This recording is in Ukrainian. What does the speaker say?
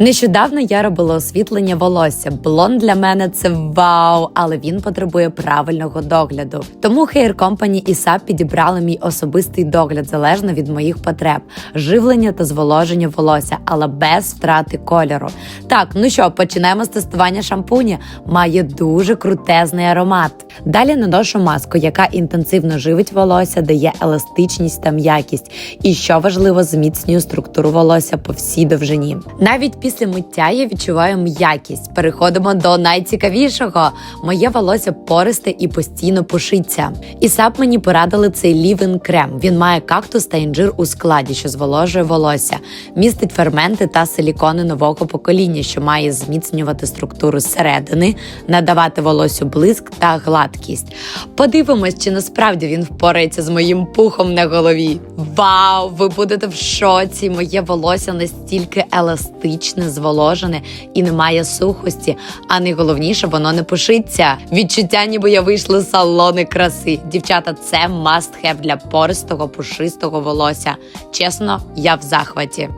Нещодавно я робила освітлення волосся. Блонд для мене це вау, але він потребує правильного догляду. Тому Hair Company і SAP підібрали мій особистий догляд залежно від моїх потреб, живлення та зволоження волосся, але без втрати кольору. Так, ну що, починаємо з тестування шампуня. Має дуже крутезний аромат. Далі наношу маску, яка інтенсивно живить волосся, дає еластичність та м'якість. І що важливо, зміцнює структуру волосся по всій довжині. Навіть після миття я відчуваю м'якість. Переходимо до найцікавішого. Моє волосся пористе і постійно пушиться. І сап мені порадили цей лівен крем. Він має кактус та інжир у складі, що зволожує волосся, містить ферменти та силікони нового покоління, що має зміцнювати структуру зсередини, надавати волосю блиск та гладкість. Подивимось, чи насправді він впорається з моїм пухом на голові. Вау! Ви будете в шоці! Моє волосся настільки еластичне, зволожене і не має сухості. А найголовніше, воно не пушиться. Відчуття, ніби я вийшла з салони краси. Дівчата, це must have для пористого, пушистого волосся. Чесно, я в захваті.